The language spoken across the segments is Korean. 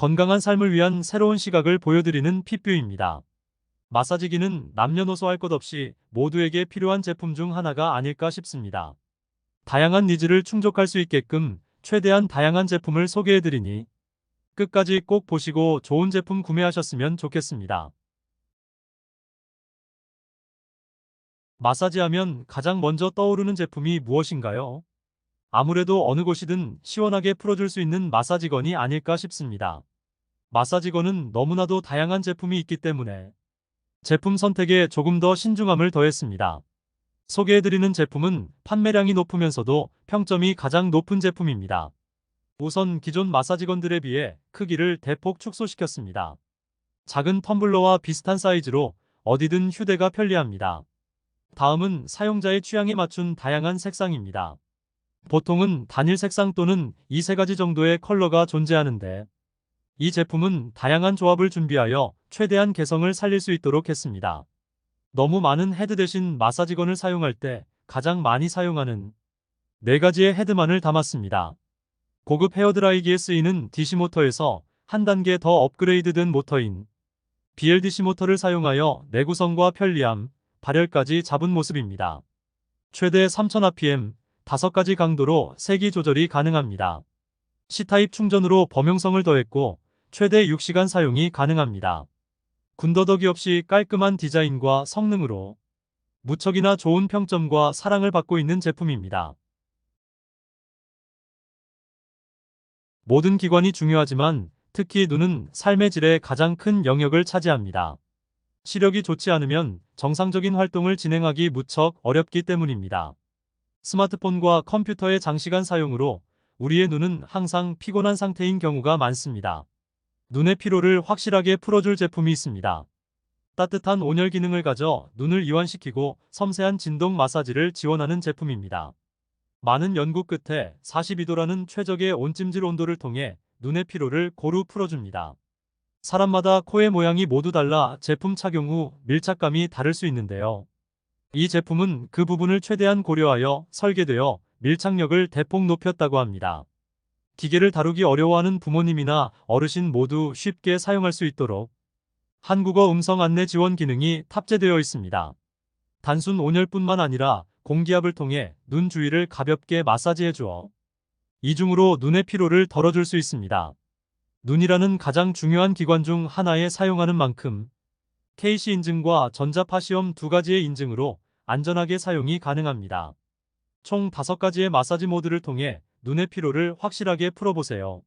건강한 삶을 위한 새로운 시각을 보여드리는 핏뷰입니다. 마사지기는 남녀노소 할 것 없이 모두에게 필요한 제품 중 하나가 아닐까 싶습니다. 다양한 니즈를 충족할 수 있게끔 최대한 다양한 제품을 소개해드리니 끝까지 꼭 보시고 좋은 제품 구매하셨으면 좋겠습니다. 마사지하면 가장 먼저 떠오르는 제품이 무엇인가요? 아무래도 어느 곳이든 시원하게 풀어줄 수 있는 마사지건이 아닐까 싶습니다. 마사지건은 너무나도 다양한 제품이 있기 때문에 제품 선택에 조금 더 신중함을 더했습니다. 소개해드리는 제품은 판매량이 높으면서도 평점이 가장 높은 제품입니다. 우선 기존 마사지건들에 비해 크기를 대폭 축소시켰습니다. 작은 텀블러와 비슷한 사이즈로 어디든 휴대가 편리합니다. 다음은 사용자의 취향에 맞춘 다양한 색상입니다. 보통은 단일 색상 또는 이 세 가지 정도의 컬러가 존재하는데 이 제품은 다양한 조합을 준비하여 최대한 개성을 살릴 수 있도록 했습니다. 너무 많은 헤드 대신 마사지건을 사용할 때 가장 많이 사용하는 네 가지의 헤드만을 담았습니다. 고급 헤어드라이기에 쓰이는 DC 모터에서 한 단계 더 업그레이드된 모터인 BLDC 모터를 사용하여 내구성과 편리함, 발열까지 잡은 모습입니다. 최대 3000rpm, 5가지 강도로 세기 조절이 가능합니다. C타입 충전으로 범용성을 더했고 최대 6시간 사용이 가능합니다. 군더더기 없이 깔끔한 디자인과 성능으로 무척이나 좋은 평점과 사랑을 받고 있는 제품입니다. 모든 기관이 중요하지만 특히 눈은 삶의 질에 가장 큰 영역을 차지합니다. 시력이 좋지 않으면 정상적인 활동을 진행하기 무척 어렵기 때문입니다. 스마트폰과 컴퓨터의 장시간 사용으로 우리의 눈은 항상 피곤한 상태인 경우가 많습니다. 눈의 피로를 확실하게 풀어줄 제품이 있습니다. 따뜻한 온열 기능을 가져 눈을 이완시키고 섬세한 진동 마사지를 지원하는 제품입니다. 많은 연구 끝에 42도라는 최적의 온찜질 온도를 통해 눈의 피로를 고루 풀어줍니다. 사람마다 코의 모양이 모두 달라 제품 착용 후 밀착감이 다를 수 있는데요. 이 제품은 그 부분을 최대한 고려하여 설계되어 밀착력을 대폭 높였다고 합니다. 기계를 다루기 어려워하는 부모님이나 어르신 모두 쉽게 사용할 수 있도록 한국어 음성 안내 지원 기능이 탑재되어 있습니다. 단순 온열뿐만 아니라 공기압을 통해 눈 주위를 가볍게 마사지해 주어 이중으로 눈의 피로를 덜어줄 수 있습니다. 눈이라는 가장 중요한 기관 중 하나에 사용하는 만큼 KC 인증과 전자파 시험 두 가지의 인증으로 안전하게 사용이 가능합니다. 총 5가지의 마사지 모드를 통해 눈의 피로를 확실하게 풀어보세요.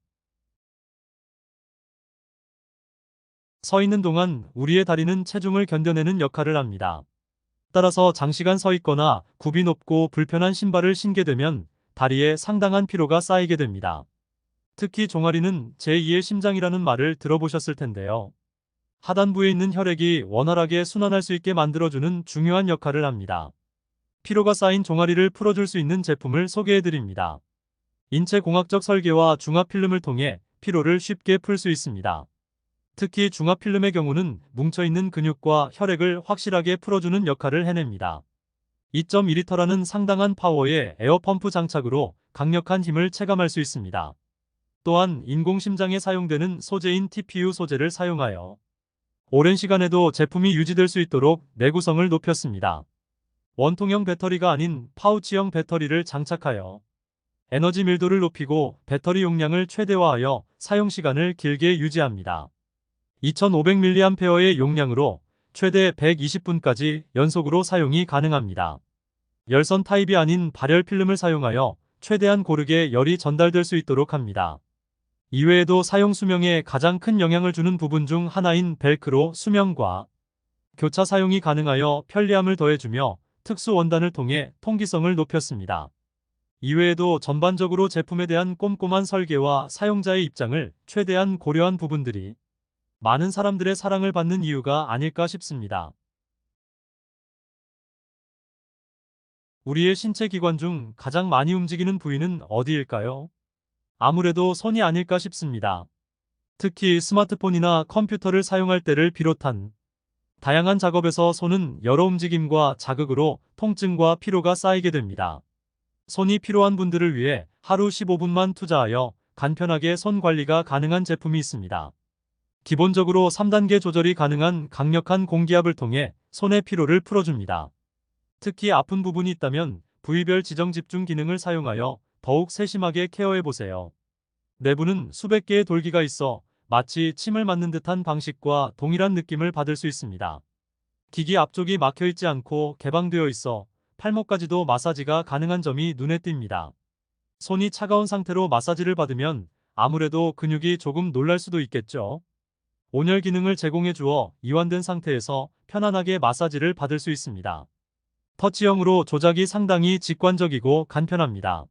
서 있는 동안 우리의 다리는 체중을 견뎌내는 역할을 합니다. 따라서 장시간 서 있거나 굽이 높고 불편한 신발을 신게 되면 다리에 상당한 피로가 쌓이게 됩니다. 특히 종아리는 제2의 심장이라는 말을 들어보셨을 텐데요. 하단부에 있는 혈액이 원활하게 순환할 수 있게 만들어주는 중요한 역할을 합니다. 피로가 쌓인 종아리를 풀어줄 수 있는 제품을 소개해드립니다. 인체 공학적 설계와 중압 필름을 통해 피로를 쉽게 풀 수 있습니다. 특히 중압 필름의 경우는 뭉쳐있는 근육과 혈액을 확실하게 풀어주는 역할을 해냅니다. 2.2리터라는 상당한 파워의 에어펌프 장착으로 강력한 힘을 체감할 수 있습니다. 또한 인공심장에 사용되는 소재인 TPU 소재를 사용하여 오랜 시간에도 제품이 유지될 수 있도록 내구성을 높였습니다. 원통형 배터리가 아닌 파우치형 배터리를 장착하여 에너지 밀도를 높이고 배터리 용량을 최대화하여 사용 시간을 길게 유지합니다. 2500mAh의 용량으로 최대 120분까지 연속으로 사용이 가능합니다. 열선 타입이 아닌 발열 필름을 사용하여 최대한 고르게 열이 전달될 수 있도록 합니다. 이외에도 사용 수명에 가장 큰 영향을 주는 부분 중 하나인 벨크로 수명과 교차 사용이 가능하여 편리함을 더해주며 특수 원단을 통해 통기성을 높였습니다. 이외에도 전반적으로 제품에 대한 꼼꼼한 설계와 사용자의 입장을 최대한 고려한 부분들이 많은 사람들의 사랑을 받는 이유가 아닐까 싶습니다. 우리의 신체 기관 중 가장 많이 움직이는 부위는 어디일까요? 아무래도 손이 아닐까 싶습니다. 특히 스마트폰이나 컴퓨터를 사용할 때를 비롯한 다양한 작업에서 손은 여러 움직임과 자극으로 통증과 피로가 쌓이게 됩니다. 손이 필요한 분들을 위해 하루 15분만 투자하여 간편하게 손 관리가 가능한 제품이 있습니다. 기본적으로 3단계 조절이 가능한 강력한 공기압을 통해 손의 피로를 풀어줍니다. 특히 아픈 부분이 있다면 부위별 지정 집중 기능을 사용하여 더욱 세심하게 케어해보세요. 내부는 수백 개의 돌기가 있어 마치 침을 맞는 듯한 방식과 동일한 느낌을 받을 수 있습니다. 기기 앞쪽이 막혀 있지 않고 개방되어 있어 팔목까지도 마사지가 가능한 점이 눈에 띕니다. 손이 차가운 상태로 마사지를 받으면 아무래도 근육이 조금 놀랄 수도 있겠죠. 온열 기능을 제공해 주어 이완된 상태에서 편안하게 마사지를 받을 수 있습니다. 터치형으로 조작이 상당히 직관적이고 간편합니다.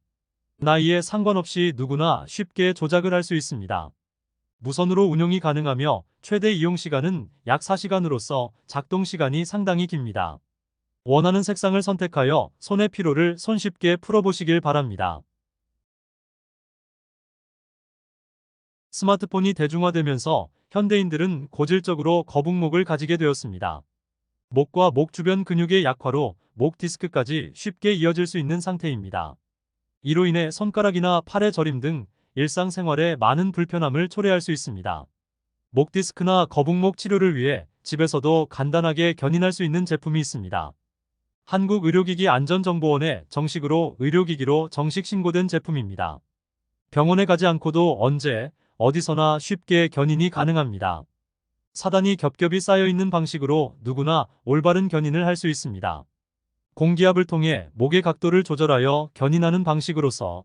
나이에 상관없이 누구나 쉽게 조작을 할 수 있습니다. 무선으로 운용이 가능하며 최대 이용 시간은 약 4시간으로서 작동 시간이 상당히 깁니다. 원하는 색상을 선택하여 손의 피로를 손쉽게 풀어보시길 바랍니다. 스마트폰이 대중화되면서 현대인들은 고질적으로 거북목을 가지게 되었습니다. 목과 목 주변 근육의 약화로 목 디스크까지 쉽게 이어질 수 있는 상태입니다. 이로 인해 손가락이나 팔의 저림 등 일상생활에 많은 불편함을 초래할 수 있습니다. 목 디스크나 거북목 치료를 위해 집에서도 간단하게 견인할 수 있는 제품이 있습니다. 한국의료기기 안전정보원에 정식으로 의료기기로 정식 신고된 제품입니다. 병원에 가지 않고도 언제, 어디서나 쉽게 견인이 가능합니다. 사단이 겹겹이 쌓여 있는 방식으로 누구나 올바른 견인을 할 수 있습니다. 공기압을 통해 목의 각도를 조절하여 견인하는 방식으로서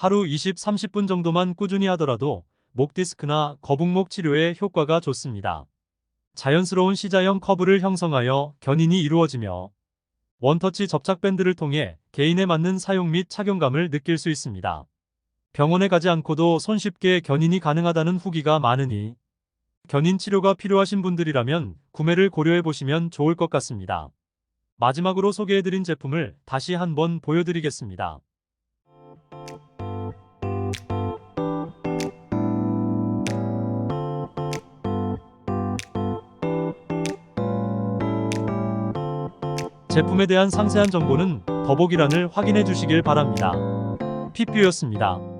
하루 20, 30분 정도만 꾸준히 하더라도 목 디스크나 거북목 치료에 효과가 좋습니다. 자연스러운 시자형 커브를 형성하여 견인이 이루어지며 원터치 접착 밴드를 통해 개인에 맞는 사용 및 착용감을 느낄 수 있습니다. 병원에 가지 않고도 손쉽게 견인이 가능하다는 후기가 많으니 견인 치료가 필요하신 분들이라면 구매를 고려해 보시면 좋을 것 같습니다. 마지막으로 소개해드린 제품을 다시 한번 보여드리겠습니다. 제품에 대한 상세한 정보는 더보기란을 확인해 주시길 바랍니다. 피퓨였습니다.